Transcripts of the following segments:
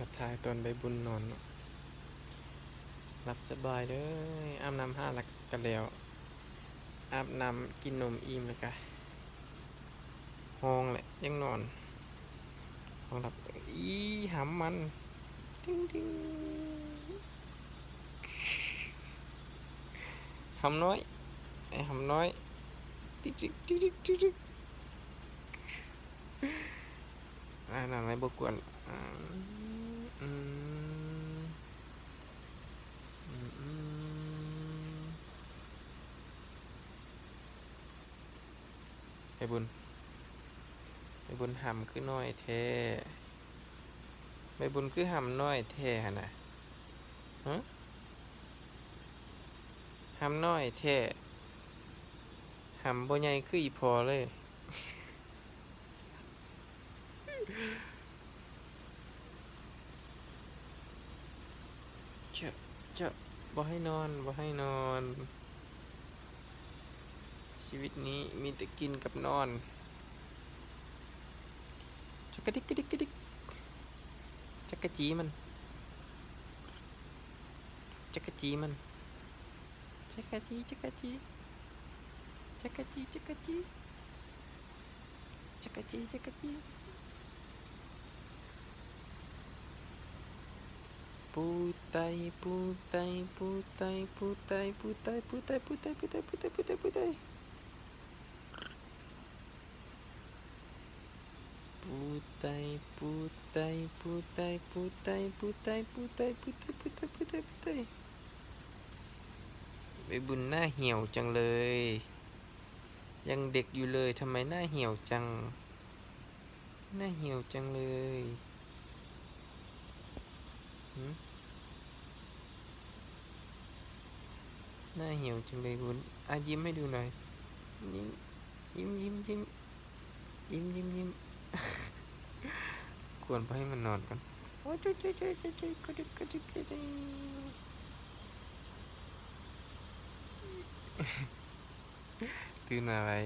กระทายตอนใบบุญนอนเนาะรับสบายเลยอาบน้ำห้าหลักกันแล้วอาบน้ำกินนมอิ่มเลยกะห้องแหละยังนอนห้องหลับอีหำมันดิ้งดิ้งหำน้อยไอหำน้อยติ๊กติ๊กติ๊กติ๊กติ๊กอ่านั่นไม่บกวนอ่า อืมอืมอืมไปบุญไปบุญหำคือน้อยแท้ไปบุญคือหำน้อยแท้หั่นน่ะฮะหำน้อยแท้หำบ่ใหญ่คืออีพอเลย จะจะบ่ให้นอนบ่ให้นอน ชีวิตนี้มีแต่กินกับนอนจักกะดิกกะดิกกะดิกจักกะจีมันจักกะจีมันจักกะจีจักกะจีจักกะจีจักกะจีจักกะจีจักกะจี Putai, putai, putai, putai, putai, putai, putai, putai, putai, putai, putai. Putai, putai, putai, putai, putai, putai, putai, putai, putai, putai. ใบบุญหน้าเหี่ยวจังเลย ยังเด็กอยู่เลยทำไมหน้าเหี่ยวจัง หน้าเหี่ยวจังเลยหืม ห น้าเหี่ยวจังเลยบุญอะยิ้มให้ดูหน่อย ยิ้มยิ้มยิ้มยิ้มยิ้มยิ้มยิ้มควรไปให้มันนอนก่อนโอ้ยจุ๊ยจุ๊ยจุ๊ยจุ๊ยจุ๊ยกระดิกกระดิกกระดิตื่นมาไว้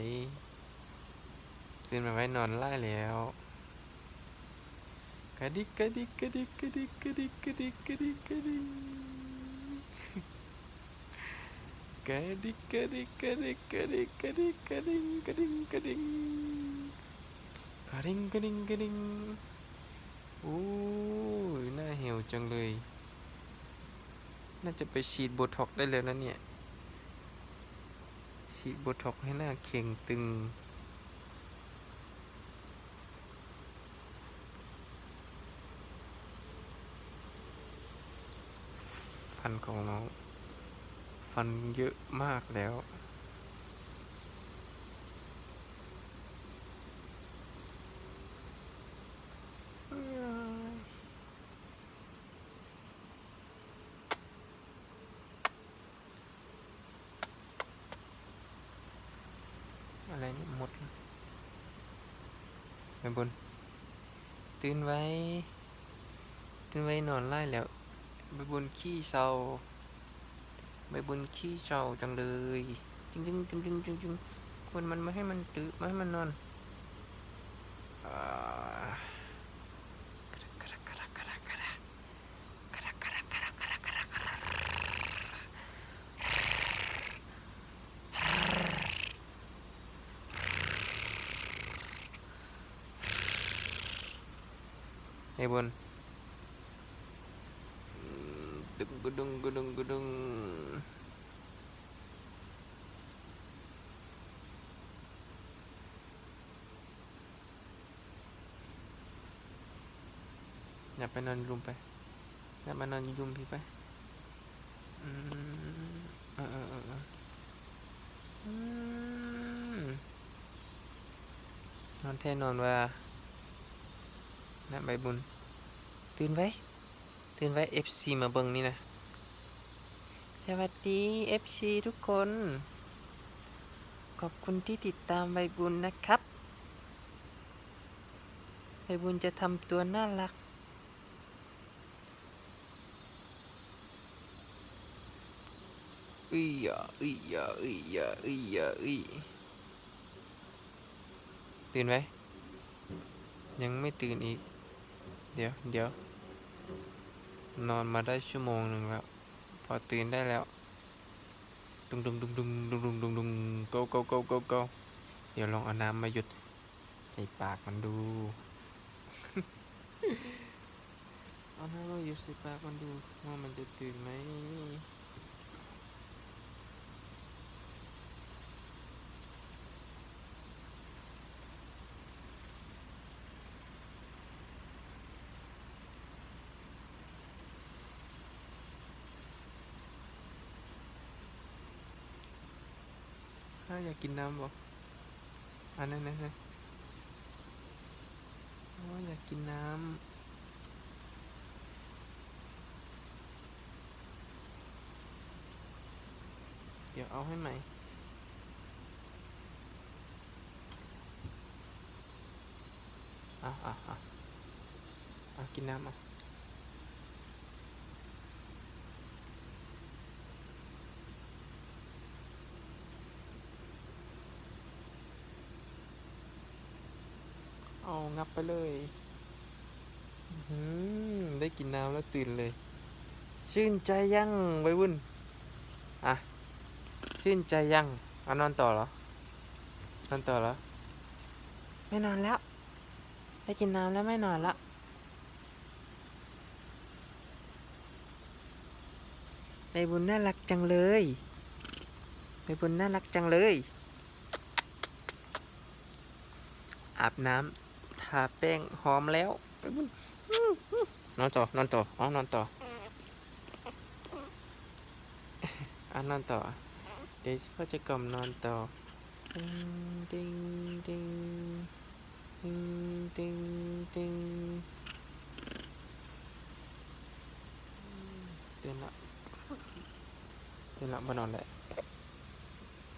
ตื่นมาไว้นอนไล่แล้วกระดิกกระดิกกระดิกกระดิกกระดิกกระดิกกระดิกกระดิก กระดิกกระดิกกระดิกกระดิกกระดิกกระดิงกระดิงกระดิงกระดิงกระดิงกระดิงโอ้ยน่าเหี่ยวจังเลย น่าจะไปฉีดโบท็อกได้แล้วนะเนี่ย ฉีดโบท็อกให้หน้าเข่งตึงฟันของน้อง ฟันเยอะมากแล้ว อะไรนี่หมดไปบน ตื่นไว้ ตื่นไว้นอนไล่แล้ว ไปบนขี้เศร้า ใบบนขี้เศร้าจังเลยจริงจริงจริงจริงจริงจริงควรมันไม่ให้มันตื้อไม่ให้มันนอนไอ้บน đừng cứ đừng cứ đừng cứ đừng Napanon room pa. Napanon room pa. Mm, uh, uh, uh, uh. Mm. Non thế non và Nạ bài bùn Tin vậy ตื่นไว้ FC มาเบิ่งนี่นะ สวัสดี FC ทุกคน ขอบคุณที่ติดตามใบบุญนะครับ ใบบุญจะทำตัวน่ารัก อุ้ยอะอุ้ยอะอุ้ยอะอุ้ยอะอุ้ยตื่นไว้ยังไม่ตื่นอีก เดี๋ยวเดี๋ยว นอนมาได้ชั่วโมงหนึ่งแล้ว พอตื่นได้แล้วดุงดุงดุงดุงดุงดุงดุงดุง go go go go go เดี๋ยวลองเอาน้ำมาหยุดใส่ปากมันดู เอาน้ำมาหยุดใส่ปากมันดูว่ามันจะตื่นไหม้าอยากกินน้ำบ่อันนั้นนะนะอ๋ออยากกินน้ำ เดี๋ยวเอาให้ใหม่ อะอะอะอะกินน้ำอะ งับไปเลยได้กินน้ำแล้วตื่นเลย ชื่นใจยังวัยรุ่น อะ ชื่นใจยังเอานอนต่อเหรอ นอนต่อเหรอ ไม่นอนแล้ว ได้กินน้ำแล้วไม่นอนละใบบุญน่ารักจังเลยใบบุญน่ารักจังเลย อาบน้ำ ทาแป้งหอมแล้วนอนต่อนอนต่ออ๋อนอนต่ออะนอนต่อเดี๋ยวพ่อจะกล่อมนอนต่อติงติงติงติงติงติงเตือนละเตือนละมานอนแล้ว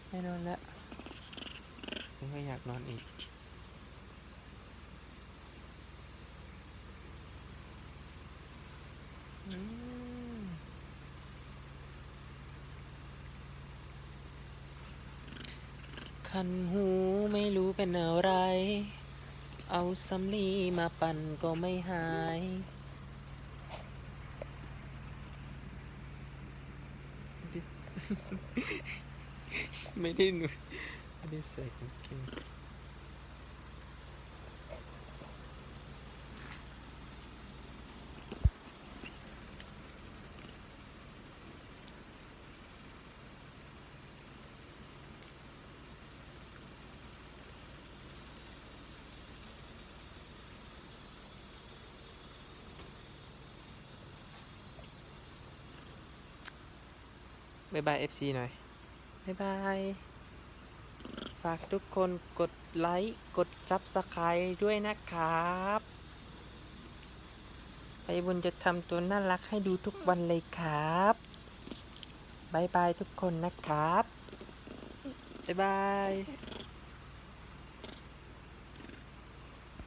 ไม่นอนแล้วยังก็อยากนอนอีกอืม คันหูไม่รู้เป็นอะไร เอาสำลีมาปั่นก็ไม่หาย ไม่ได้หนูไม่ได้ใส่กางเกง บายบาย FC หน่อยบายบาย ฝากทุกคนกดไลค์ กดซับสไครด้วยนะครับไปบุญจะทำตัวน่ารักให้ดูทุกวันเลยครับบายบายทุกคนนะครับบายบาย